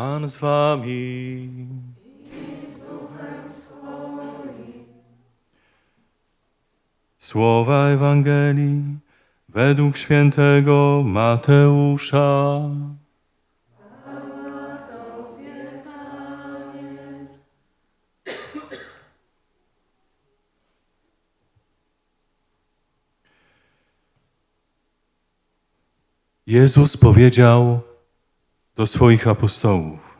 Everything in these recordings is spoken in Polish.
Pan z wami. Słowa Ewangelii według świętego Mateusza. Jezus powiedział do swoich apostołów: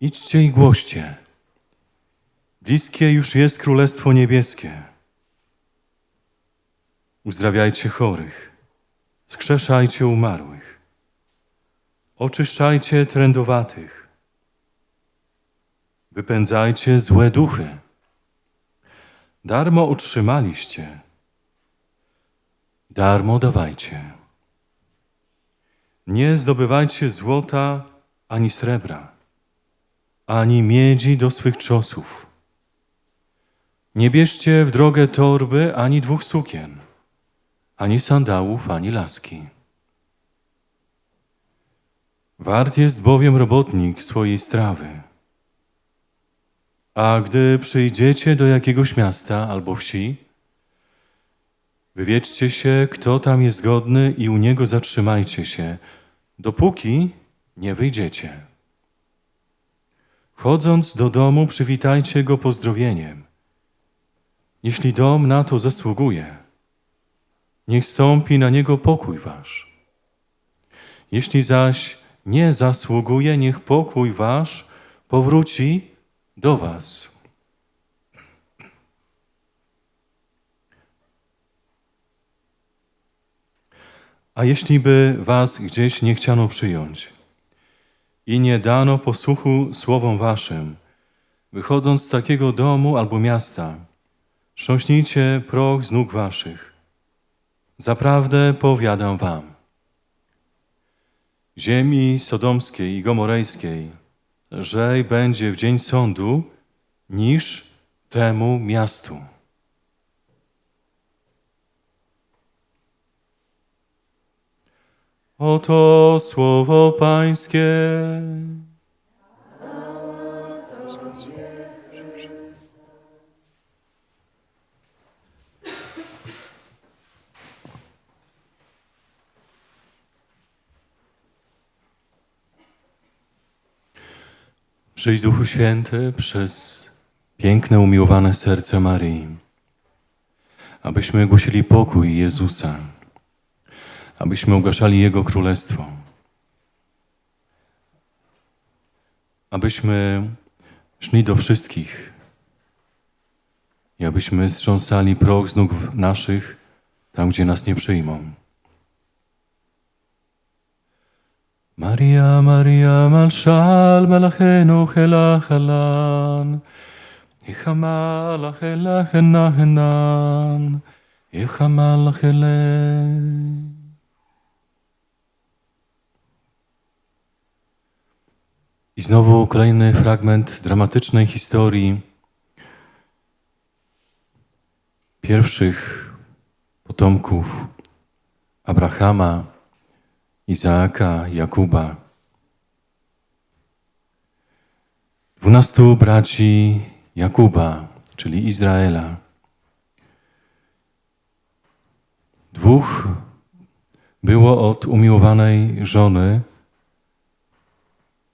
Idźcie i głoście. Bliskie już jest Królestwo Niebieskie. Uzdrawiajcie chorych, skrzeszajcie umarłych, oczyszczajcie trędowatych, wypędzajcie złe duchy. Darmo otrzymaliście, darmo dawajcie. Nie zdobywajcie złota ani srebra, ani miedzi do swych czosów. Nie bierzcie w drogę torby ani dwóch sukien, ani sandałów, ani laski. Wart jest bowiem robotnik swojej strawy. A gdy przyjdziecie do jakiegoś miasta albo wsi, wywiedźcie się, kto tam jest godny i u niego zatrzymajcie się, dopóki nie wyjdziecie. Wchodząc do domu, przywitajcie go pozdrowieniem. Jeśli dom na to zasługuje, niech stąpi na niego pokój wasz. Jeśli zaś nie zasługuje, niech pokój wasz powróci do was. A jeśli by was gdzieś nie chciano przyjąć i nie dano posłuchu słowom waszym, wychodząc z takiego domu albo miasta, Trząśnijcie proch z nóg waszych. Zaprawdę powiadam wam, ziemi sodomskiej i gomorejskiej lżej będzie w dzień sądu niż temu miastu. Oto słowo Pańskie. Przyjdź Duchu Święty przez piękne, umiłowane serce Maryi, abyśmy głosili pokój Jezusa, abyśmy ogłaszali Jego Królestwo, abyśmy szli do wszystkich i abyśmy strząsali proch z nóg naszych tam, gdzie nas nie przyjmą. Maria, Maria, malszal melachenu helachalan. Ichamalach elachenahenan. Ichamalach elei. I znowu kolejny fragment dramatycznej historii pierwszych potomków Abrahama, Izaaka, Jakuba. Dwunastu braci Jakuba, czyli Izraela. Dwóch było od umiłowanej żony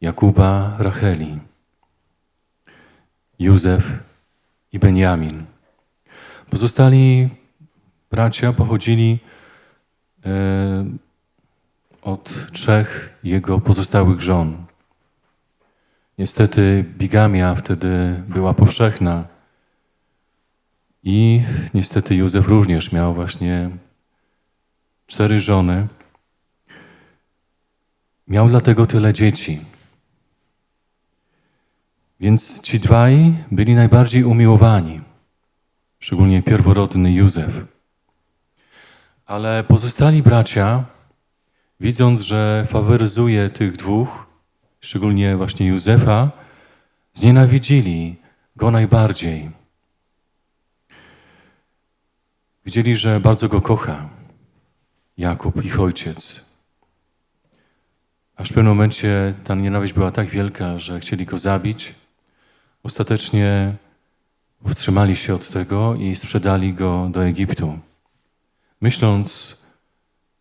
Jakuba Racheli. Józef i Benjamin. Pozostali bracia pochodzili e, od trzech jego pozostałych żon. Niestety bigamia wtedy była powszechna i niestety Józef również miał właśnie cztery żony. Miał dlatego tyle dzieci. Więc ci dwaj byli najbardziej umiłowani, szczególnie pierworodny Józef. Ale pozostali bracia widząc, że faworyzuje tych dwóch, szczególnie właśnie Józefa, znienawidzili go najbardziej. Widzieli, że bardzo go kocha Jakub, ich ojciec. Aż w pewnym momencie ta nienawiść była tak wielka, że chcieli go zabić. Ostatecznie wstrzymali się od tego i sprzedali go do Egiptu, myśląc,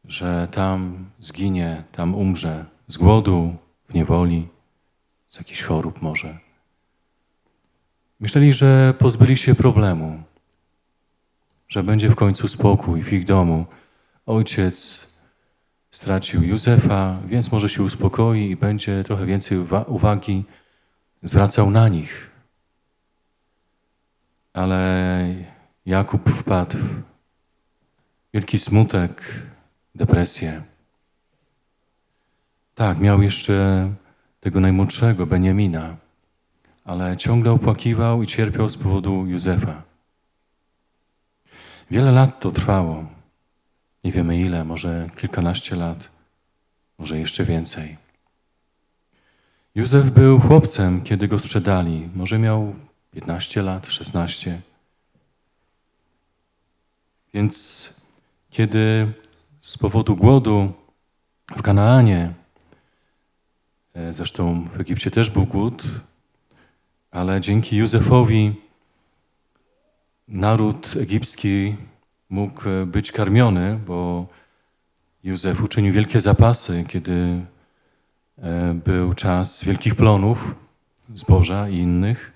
że tam zginie, tam umrze z głodu, w niewoli, z jakichś chorób może. Myśleli, że pozbyli się problemu, że będzie w końcu spokój w ich domu. Ojciec stracił Józefa, więc może się uspokoi i będzie trochę więcej uwa- uwagi zwracał na nich. Ale Jakub wpadł w wielki smutek, depresję. Tak, miał jeszcze tego najmłodszego, Beniamina, ale ciągle opłakiwał i cierpiał z powodu Józefa. Wiele lat to trwało. Nie wiemy ile, może kilkanaście lat, może jeszcze więcej. Józef był chłopcem, kiedy go sprzedali. Może miał 15 lat, 16. Więc kiedy z powodu głodu w Kanaanie, e, zresztą w Egipcie też był głód, ale dzięki Józefowi naród egipski mógł e, być karmiony, bo Józef uczynił wielkie zapasy, kiedy e, był czas wielkich plonów zboża i innych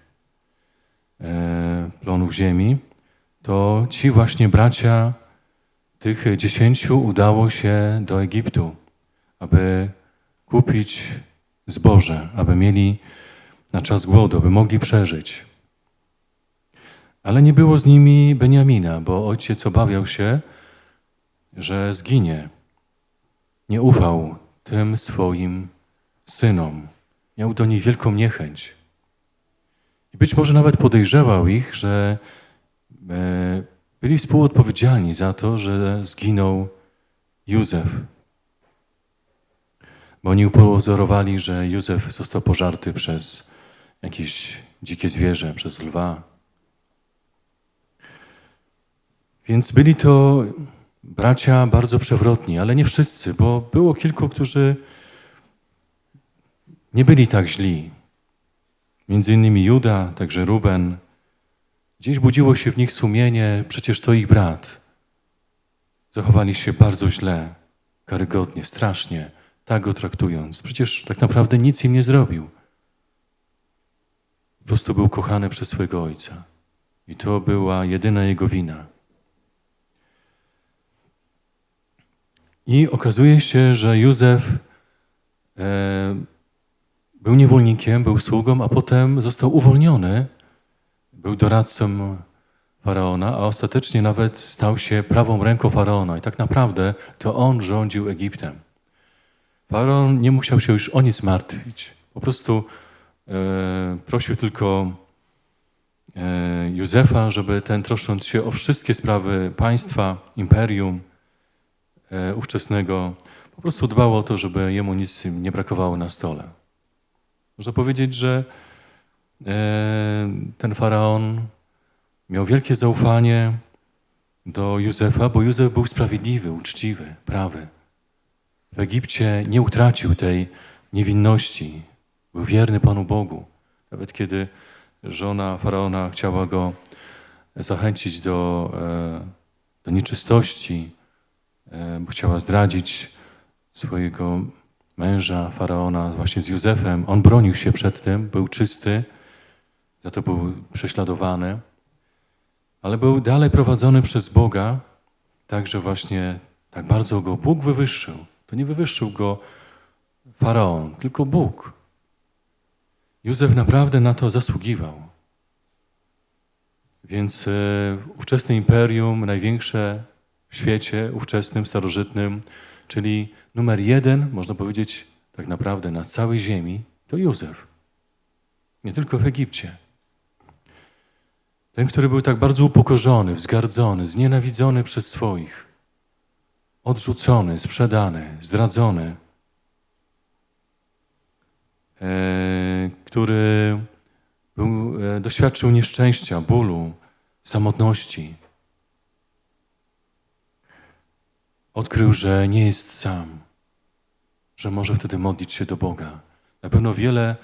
plonów ziemi, to ci właśnie bracia tych dziesięciu udało się do Egiptu, aby kupić zboże, aby mieli na czas głodu, aby mogli przeżyć. Ale nie było z nimi Beniamina, bo ojciec obawiał się, że zginie. Nie ufał tym swoim synom. Miał do nich wielką niechęć. Być może nawet podejrzewał ich, że e, byli współodpowiedzialni za to, że zginął Józef. Bo oni upozorowali, że Józef został pożarty przez jakieś dzikie zwierzę, przez lwa. Więc byli to bracia bardzo przewrotni, ale nie wszyscy, bo było kilku, którzy nie byli tak źli. Między innymi Juda, także Ruben. Gdzieś budziło się w nich sumienie, przecież to ich brat. Zachowali się bardzo źle, karygodnie, strasznie, tak go traktując. Przecież tak naprawdę nic im nie zrobił. Po prostu był kochany przez swego ojca. I to była jedyna jego wina. I okazuje się, że Józef e, był niewolnikiem, był sługą, a potem został uwolniony. Był doradcą faraona, a ostatecznie nawet stał się prawą ręką faraona. I tak naprawdę to on rządził Egiptem. Faraon nie musiał się już o nic martwić. Po prostu e, prosił tylko e, Józefa, żeby ten troszcząc się o wszystkie sprawy państwa, imperium, e, ówczesnego, po prostu dbał o to, żeby jemu nic nie brakowało na stole. Można powiedzieć, że e, ten faraon miał wielkie zaufanie do Józefa, bo Józef był sprawiedliwy, uczciwy, prawy. W Egipcie nie utracił tej niewinności, był wierny Panu Bogu. Nawet kiedy żona faraona chciała go zachęcić do, e, do nieczystości, e, bo chciała zdradzić swojego męża faraona właśnie z Józefem. On bronił się przed tym, był czysty, za to był prześladowany, ale był dalej prowadzony przez Boga, tak że właśnie tak bardzo go Bóg wywyższył. To nie wywyższył go faraon, tylko Bóg. Józef naprawdę na to zasługiwał. Więc e, ówczesne imperium, największe w świecie, ówczesnym, starożytnym, czyli numer jeden, można powiedzieć, tak naprawdę na całej ziemi, to Józef. Nie tylko w Egipcie. Ten, który był tak bardzo upokorzony, wzgardzony, znienawidzony przez swoich, odrzucony, sprzedany, zdradzony, e, który był, e, doświadczył nieszczęścia, bólu, samotności. Odkrył, że nie jest sam. że może wtedy modlić się do Boga. Na pewno wiele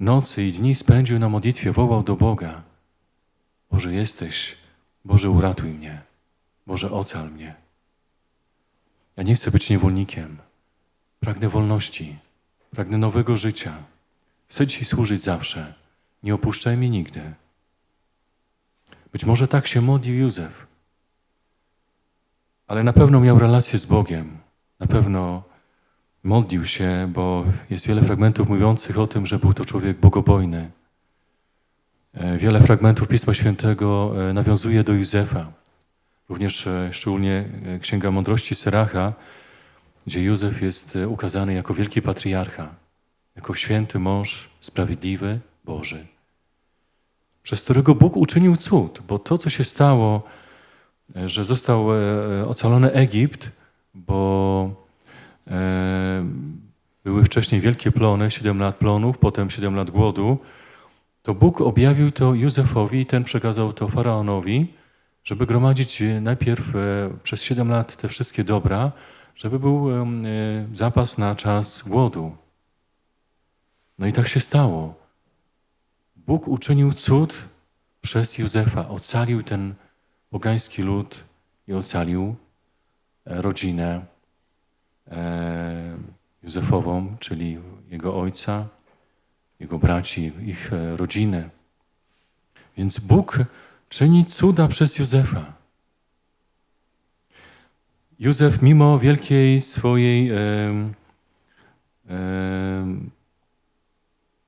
nocy i dni spędził na modlitwie, wołał do Boga. Boże jesteś, Boże uratuj mnie, Boże ocal mnie. Ja nie chcę być niewolnikiem. Pragnę wolności, pragnę nowego życia. Chcę Ci służyć zawsze. Nie opuszczaj mnie nigdy. Być może tak się modlił Józef, ale na pewno miał relację z Bogiem. Na pewno modlił się, bo jest wiele fragmentów mówiących o tym, że był to człowiek bogobojny. E, Wiele fragmentów Pisma Świętego e, nawiązuje do Józefa. Również e, szczególnie Księga Mądrości Seracha, gdzie Józef jest ukazany jako wielki patriarcha, jako święty mąż, sprawiedliwy, Boży, przez którego Bóg uczynił cud, bo to, co się stało, że został e, e, ocalony Egipt, bo e, były wcześniej wielkie plony, 7 lat plonów, potem 7 lat głodu, to Bóg objawił to Józefowi i ten przekazał to faraonowi, żeby gromadzić e, najpierw e, przez 7 lat te wszystkie dobra, żeby był e, zapas na czas głodu. No i tak się stało. Bóg uczynił cud przez Józefa, ocalił ten pogański lud i ocalił e, rodzinę e, Józefową, czyli jego ojca, jego braci, ich e, rodzinę. Więc Bóg czyni cuda przez Józefa. Józef, mimo wielkiej swojej em, em,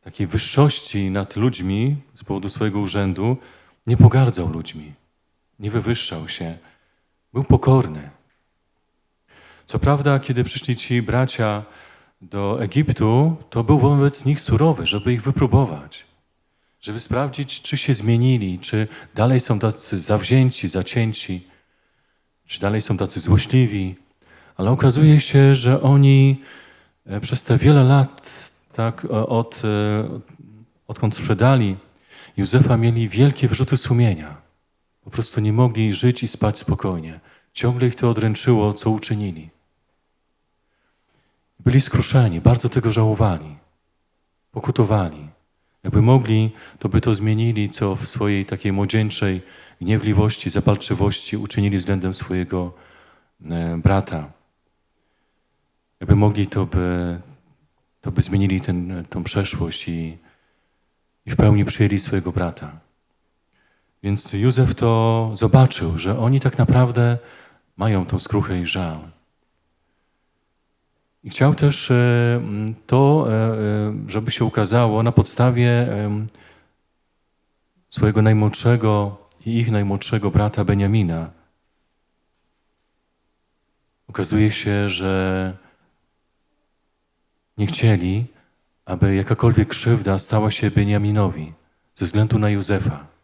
takiej wyższości nad ludźmi z powodu swojego urzędu, nie pogardzał ludźmi, nie wywyższał się, był pokorny. Co prawda, kiedy przyszli ci bracia do Egiptu, to był wobec nich surowy, żeby ich wypróbować, żeby sprawdzić, czy się zmienili, czy dalej są tacy zawzięci, zacięci, czy dalej są tacy złośliwi. Ale okazuje się, że oni e, przez te wiele lat, tak, e, od, e, odkąd sprzedali Józefa, mieli wielkie wyrzuty sumienia. Po prostu nie mogli żyć i spać spokojnie. Ciągle ich to odręczyło, co uczynili. Byli skruszeni, bardzo tego żałowali, pokutowali. Jakby mogli, to by to zmienili, co w swojej takiej młodzieńczej gniewliwości, zapalczywości uczynili względem swojego e, brata. Jakby mogli, to by, to by zmienili tą przeszłość i, i w pełni przyjęli swojego brata. Więc Józef to zobaczył, że oni tak naprawdę mają tą skruchę i żal. I chciał też e, to, e, e, żeby się ukazało na podstawie swojego najmłodszego i ich najmłodszego brata Beniamina. Okazuje się, że nie chcieli, aby jakakolwiek krzywda stała się Beniaminowi ze względu na Józefa.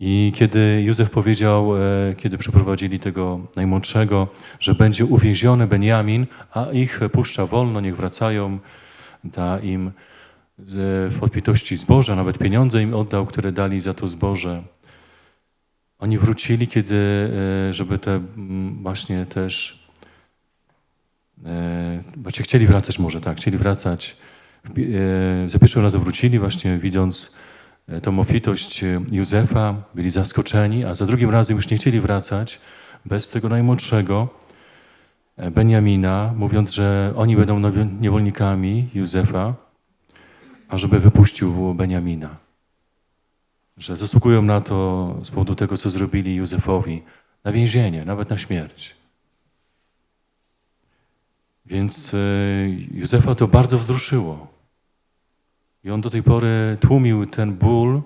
I kiedy Józef powiedział, e, kiedy przeprowadzili tego najmłodszego, że będzie uwięziony Beniamin, a ich puszcza wolno, niech wracają, da im w odbitości zboża, nawet pieniądze im oddał, które dali za to zboże. Oni wrócili, kiedy, e, żeby te właśnie też, właśnie chcieli wracać może, tak, chcieli wracać. Za pierwszym razem wrócili właśnie widząc tą obfitość e, Józefa, byli zaskoczeni, a za drugim razem już nie chcieli wracać bez tego najmłodszego e, Beniamina, mówiąc, że oni będą niewolnikami Józefa, a żeby wypuścił Beniamina. Że zasługują na to z powodu tego, co zrobili Józefowi, na więzienie, nawet na śmierć. Więc e, Józefa to bardzo wzruszyło. I on do tej pory tłumił ten ból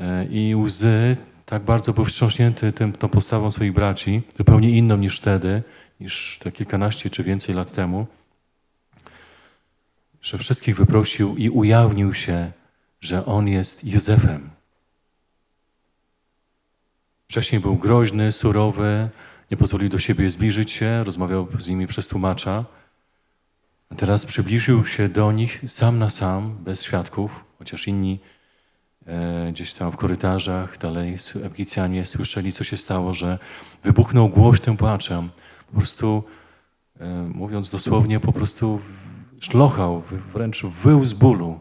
e, i łzy, tak bardzo był wstrząśnięty tym, tą postawą swoich braci, zupełnie inną niż wtedy, niż te kilkanaście czy więcej lat temu, że wszystkich wyprosił i ujawnił się, że on jest Józefem. Wcześniej był groźny, surowy, nie pozwolił do siebie zbliżyć się, rozmawiał z nimi przez tłumacza. A teraz przybliżył się do nich sam na sam, bez świadków, chociaż inni e, gdzieś tam w korytarzach dalej Egipcjanie słyszeli, co się stało, że wybuchnął głośnym płaczem. Po prostu e, mówiąc dosłownie, po prostu szlochał, wręcz wył z bólu.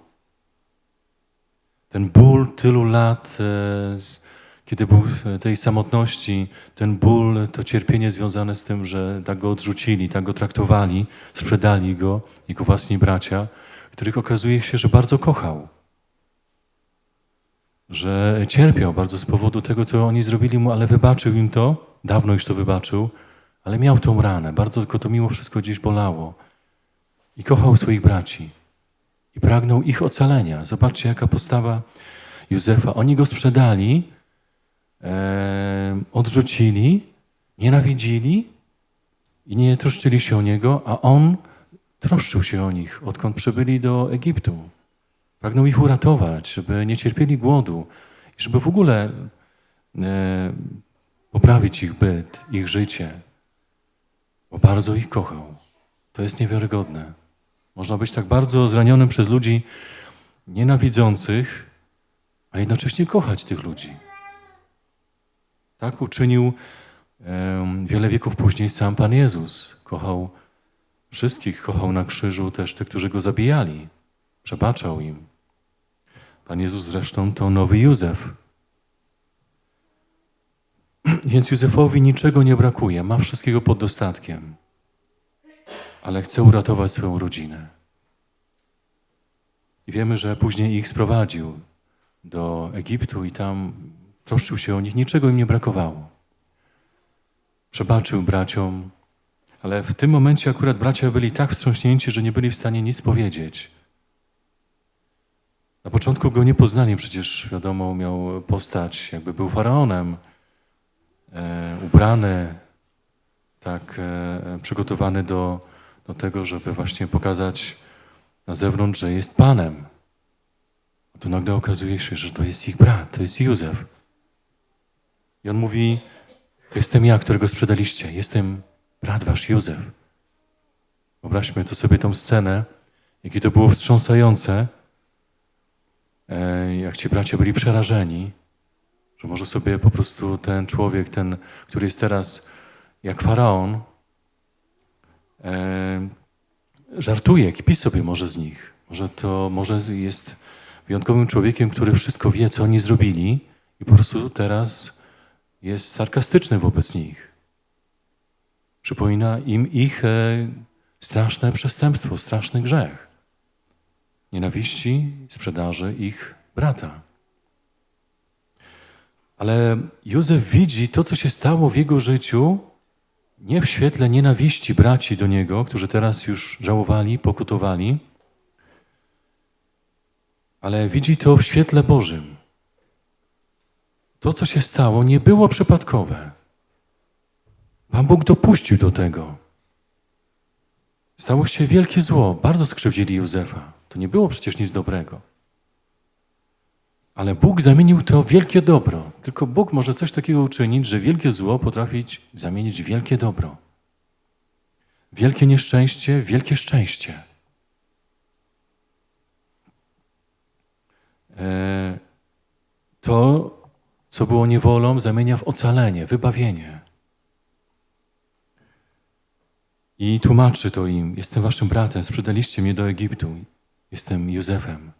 Ten ból tylu lat, e, z- kiedy był w tej samotności, ten ból, to cierpienie związane z tym, że tak go odrzucili, tak go traktowali, sprzedali go, jego własni bracia, których okazuje się, że bardzo kochał. Że cierpiał bardzo z powodu tego, co oni zrobili mu, ale wybaczył im to, dawno już to wybaczył, ale miał tą ranę, bardzo go to mimo wszystko gdzieś bolało. I kochał swoich braci. I pragnął ich ocalenia. Zobaczcie, jaka postawa Józefa. Oni go sprzedali, e, odrzucili, nienawidzili i nie troszczyli się o niego, a on troszczył się o nich, odkąd przybyli do Egiptu. Pragnął ich uratować, żeby nie cierpieli głodu i żeby w ogóle e, poprawić ich byt, ich życie, bo bardzo ich kochał. To jest niewiarygodne. Można być tak bardzo zranionym przez ludzi nienawidzących, a jednocześnie kochać tych ludzi. Tak uczynił wiele wieków później sam Pan Jezus. Kochał wszystkich, kochał na krzyżu też tych, którzy go zabijali. Przebaczał im. Pan Jezus zresztą to nowy Józef. Więc Józefowi niczego nie brakuje, ma wszystkiego pod dostatkiem, ale chce uratować swoją rodzinę. I wiemy, że później ich sprowadził do Egiptu i tam troszczył się o nich, niczego im nie brakowało. Przebaczył braciom, ale w tym momencie akurat bracia byli tak wstrząśnięci, że nie byli w stanie nic powiedzieć. Na początku go nie poznali, przecież wiadomo, miał postać, jakby był faraonem, e, ubrany, tak e, przygotowany do, do tego, żeby właśnie pokazać na zewnątrz, że jest Panem. A tu nagle okazuje się, że to jest ich brat, to jest Józef. I on mówi, to jestem ja, którego sprzedaliście, jestem brat wasz Józef. Wyobraźmy to sobie tą scenę, jakie to było wstrząsające, e, jak ci bracia byli przerażeni, że może sobie po prostu ten człowiek, ten, który jest teraz jak faraon, e, żartuje, kpi sobie może z nich. Może to może jest wyjątkowym człowiekiem, który wszystko wie, co oni zrobili i po prostu teraz jest sarkastyczny wobec nich. Przypomina im ich e, straszne przestępstwo, straszny grzech. Nienawiści, sprzedaży ich brata. Ale Józef widzi to, co się stało w jego życiu, nie w świetle nienawiści braci do niego, którzy teraz już żałowali, pokutowali, ale widzi to w świetle Bożym. To, co się stało, nie było przypadkowe. Pan Bóg dopuścił do tego. Stało się wielkie zło. Bardzo skrzywdzili Józefa. To nie było przecież nic dobrego. Ale Bóg zamienił to w wielkie dobro. Tylko Bóg może coś takiego uczynić, że wielkie zło potrafić zamienić w wielkie dobro. Wielkie nieszczęście, wielkie szczęście. E, To, co było niewolą, zamienia w ocalenie, wybawienie. I tłumaczy to im: Jestem waszym bratem, sprzedaliście mnie do Egiptu, jestem Józefem.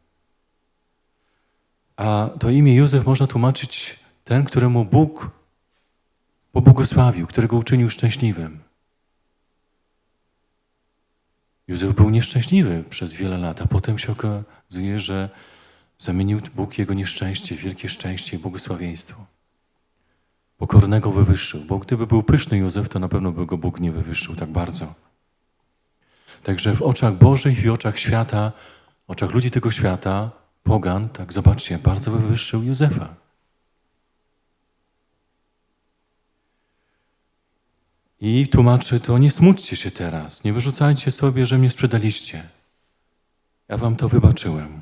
A to imię Józef można tłumaczyć ten, któremu Bóg pobłogosławił, którego uczynił szczęśliwym. Józef był nieszczęśliwy przez wiele lat, a potem się okazuje, że zamienił Bóg jego nieszczęście wielkie szczęście i błogosławieństwo. Pokornego wywyższył, bo gdyby był pyszny Józef, to na pewno by go Bóg nie wywyższył tak bardzo. Także w oczach Bożych i oczach świata, oczach ludzi tego świata, pogan, tak zobaczcie, bardzo wywyższył Józefa. I tłumaczy to, nie smućcie się teraz, nie wyrzucajcie sobie, że mnie sprzedaliście. Ja wam to wybaczyłem.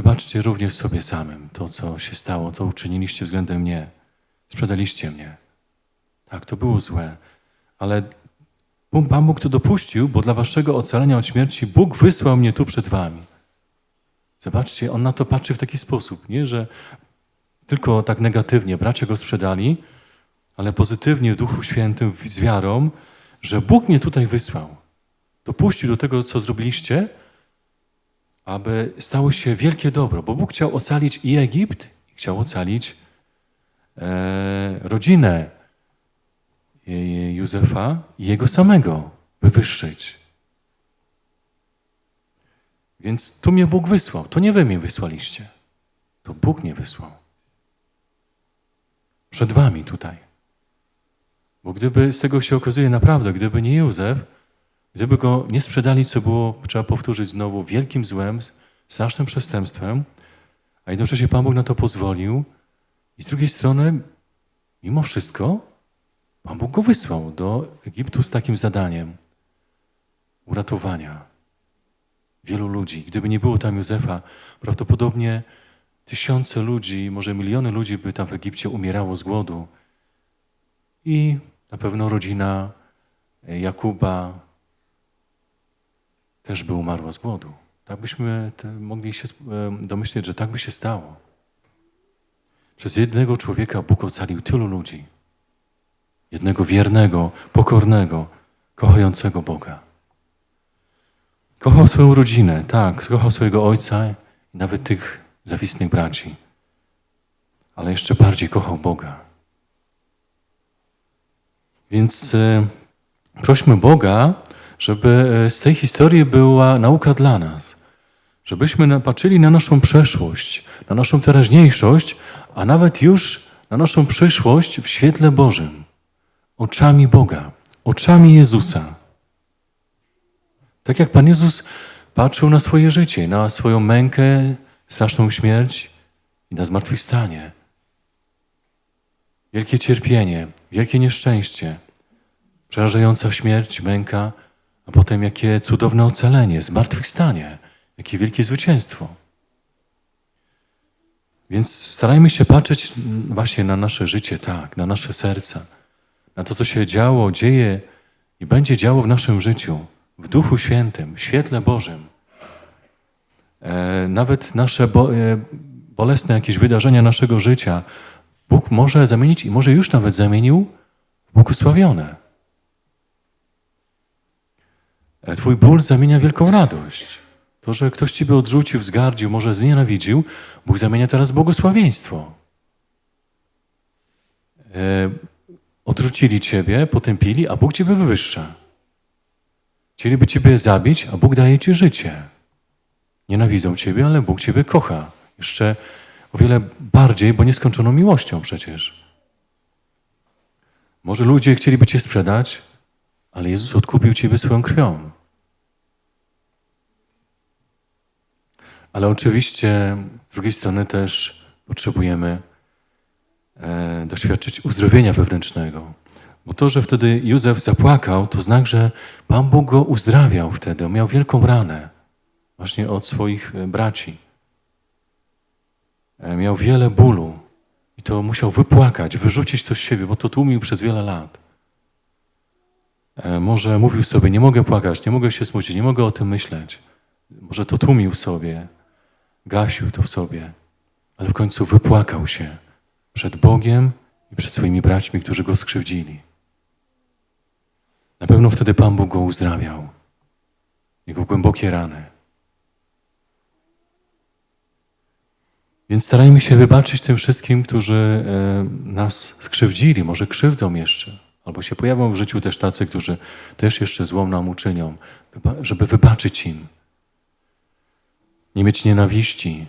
Wybaczcie również sobie samym to, co się stało, co uczyniliście względem mnie. Sprzedaliście mnie. Tak, to było złe, ale Pan Bóg to dopuścił, bo dla waszego ocalenia od śmierci Bóg wysłał mnie tu przed wami. Zobaczcie, on na to patrzy w taki sposób, nie, że tylko tak negatywnie bracia go sprzedali, ale pozytywnie w Duchu Świętym, z wiarą, że Bóg mnie tutaj wysłał. Dopuścił do tego, co zrobiliście, aby stało się wielkie dobro, bo Bóg chciał ocalić i Egipt, i chciał ocalić e, rodzinę Józefa i jego samego wywyższyć. Więc tu mnie Bóg wysłał. To nie wy mnie wysłaliście. To Bóg mnie wysłał. Przed wami tutaj. Bo gdyby z tego się okazuje naprawdę, gdyby nie Józef, gdyby go nie sprzedali, co było, trzeba powtórzyć znowu, wielkim złem, strasznym przestępstwem, a jednocześnie Pan Bóg na to pozwolił i z drugiej strony, mimo wszystko, Pan Bóg go wysłał do Egiptu z takim zadaniem uratowania wielu ludzi. Gdyby nie było tam Józefa, prawdopodobnie tysiące ludzi, może miliony ludzi by tam w Egipcie umierało z głodu. I na pewno rodzina Jakuba też by umarła z głodu. Tak byśmy mogli się domyśleć, że tak by się stało. Przez jednego człowieka Bóg ocalił tylu ludzi. Jednego wiernego, pokornego, kochającego Boga. Kochał swoją rodzinę, tak, kochał swojego ojca i nawet tych zawistnych braci. Ale jeszcze bardziej kochał Boga. Więc e, prośmy Boga, żeby e, z tej historii była nauka dla nas. Żebyśmy patrzyli na naszą przeszłość, na naszą teraźniejszość, a nawet już na naszą przyszłość w świetle Bożym. Oczami Boga, oczami Jezusa. Tak jak Pan Jezus patrzył na swoje życie, na swoją mękę, straszną śmierć i na zmartwychwstanie. Wielkie cierpienie, wielkie nieszczęście, przerażająca śmierć, męka, a potem jakie cudowne ocalenie, zmartwychwstanie, jakie wielkie zwycięstwo. Więc starajmy się patrzeć właśnie na nasze życie, tak, na nasze serca, na to, co się działo, dzieje i będzie działo w naszym życiu w Duchu Świętym, w świetle Bożym. E, nawet nasze bo, e, bolesne jakieś wydarzenia naszego życia Bóg może zamienić i może już nawet zamienił w błogosławione. E, twój ból zamienia wielką radość. To, że ktoś Ciebie odrzucił, wzgardził, może znienawidził, Bóg zamienia teraz błogosławieństwo. E, odrzucili Ciebie, potępili, a Bóg Ciebie wywyższa. Chcieliby Ciebie zabić, a Bóg daje Ci życie. Nienawidzą Ciebie, ale Bóg Ciebie kocha. Jeszcze o wiele bardziej, bo nieskończoną miłością przecież. Może ludzie chcieliby Cię sprzedać, ale Jezus odkupił Ciebie swoją krwią. Ale oczywiście z drugiej strony też potrzebujemy e, doświadczyć uzdrowienia wewnętrznego. Bo to, że wtedy Józef zapłakał, to znak, że Pan Bóg go uzdrawiał wtedy. On miał wielką ranę właśnie od swoich e, braci. E, miał wiele bólu i to musiał wypłakać, wyrzucić to z siebie, bo to tłumił przez wiele lat. E, może mówił sobie, nie mogę płakać, nie mogę się smucić, nie mogę o tym myśleć. Może to tłumił sobie, gasił to w sobie, ale w końcu wypłakał się przed Bogiem i przed swoimi braćmi, którzy go skrzywdzili. Na pewno wtedy Pan Bóg go uzdrawiał. Jego głębokie rany. Więc starajmy się wybaczyć tym wszystkim, którzy e, nas skrzywdzili, może krzywdzą jeszcze, albo się pojawią w życiu też tacy, którzy też jeszcze złą nam uczynią, żeby wybaczyć im. Nie mieć nienawiści,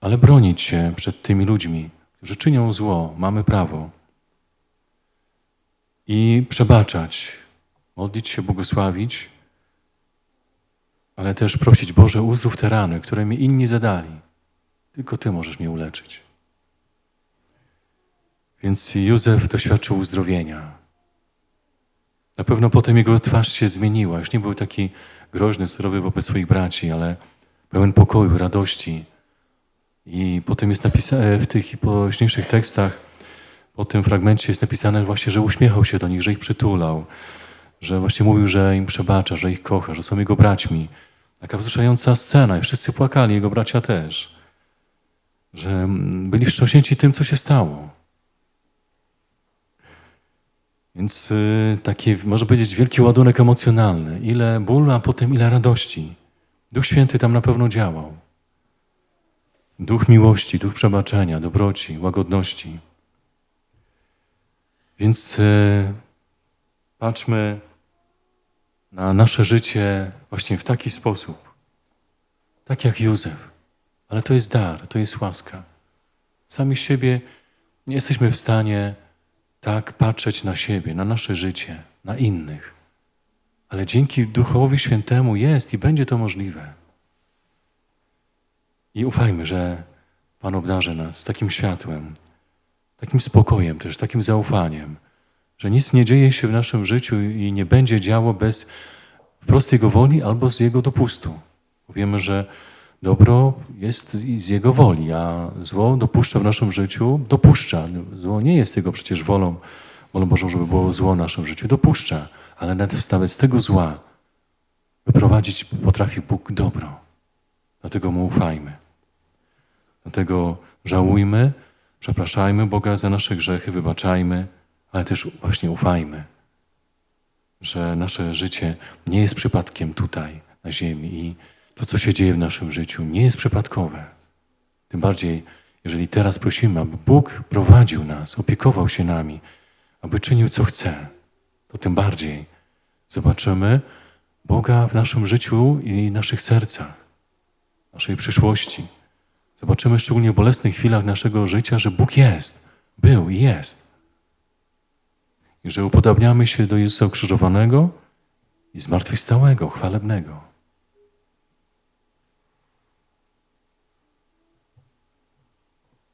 ale bronić się przed tymi ludźmi, którzy czynią zło. Mamy prawo. I przebaczać, modlić się, błogosławić, ale też prosić Boże, uzdrów te rany, które mi inni zadali. Tylko Ty możesz mnie uleczyć. Więc Józef doświadczył uzdrowienia. Na pewno potem jego twarz się zmieniła. Już nie był taki groźny, surowy wobec swoich braci, ale pełen pokoju, radości. I potem jest napisane w tych późniejszych tekstach, po tym fragmencie jest napisane właśnie, że uśmiechał się do nich, że ich przytulał, że właśnie mówił, że im przebacza, że ich kocha, że są jego braćmi. Taka wzruszająca scena i wszyscy płakali, jego bracia też. Że byli wstrząśnięci tym, co się stało. Więc y, taki, można powiedzieć, wielki ładunek emocjonalny. Ile bólu, a potem ile radości. Duch Święty tam na pewno działał. Duch miłości, duch przebaczenia, dobroci, łagodności. Więc y, patrzmy na nasze życie właśnie w taki sposób. Tak jak Józef. Ale to jest dar, to jest łaska. Sami siebie nie jesteśmy w stanie tak patrzeć na siebie, na nasze życie, na innych. Ale dzięki Duchowi Świętemu jest i będzie to możliwe. I ufajmy, że Pan obdarzy nas takim światłem, takim spokojem, też takim zaufaniem, że nic nie dzieje się w naszym życiu i nie będzie działo bez wprost Jego woli albo z Jego dopustu. Wiemy, że dobro jest z Jego woli, a zło dopuszcza w naszym życiu, dopuszcza. Zło nie jest Jego przecież wolą, wolą Bożą, żeby było zło w naszym życiu. Dopuszcza, ale nawet z tego zła wyprowadzić potrafi Bóg dobro. Dlatego Mu ufajmy. Dlatego żałujmy, przepraszajmy Boga za nasze grzechy, wybaczajmy, ale też właśnie ufajmy, że nasze życie nie jest przypadkiem tutaj, na ziemi i to, co się dzieje w naszym życiu, nie jest przypadkowe. Tym bardziej, jeżeli teraz prosimy, aby Bóg prowadził nas, opiekował się nami, aby czynił, co chce, to tym bardziej zobaczymy Boga w naszym życiu i naszych sercach, naszej przyszłości. Zobaczymy szczególnie w bolesnych chwilach naszego życia, że Bóg jest, był i jest. I że upodabniamy się do Jezusa ukrzyżowanego i zmartwychwstałego, chwalebnego.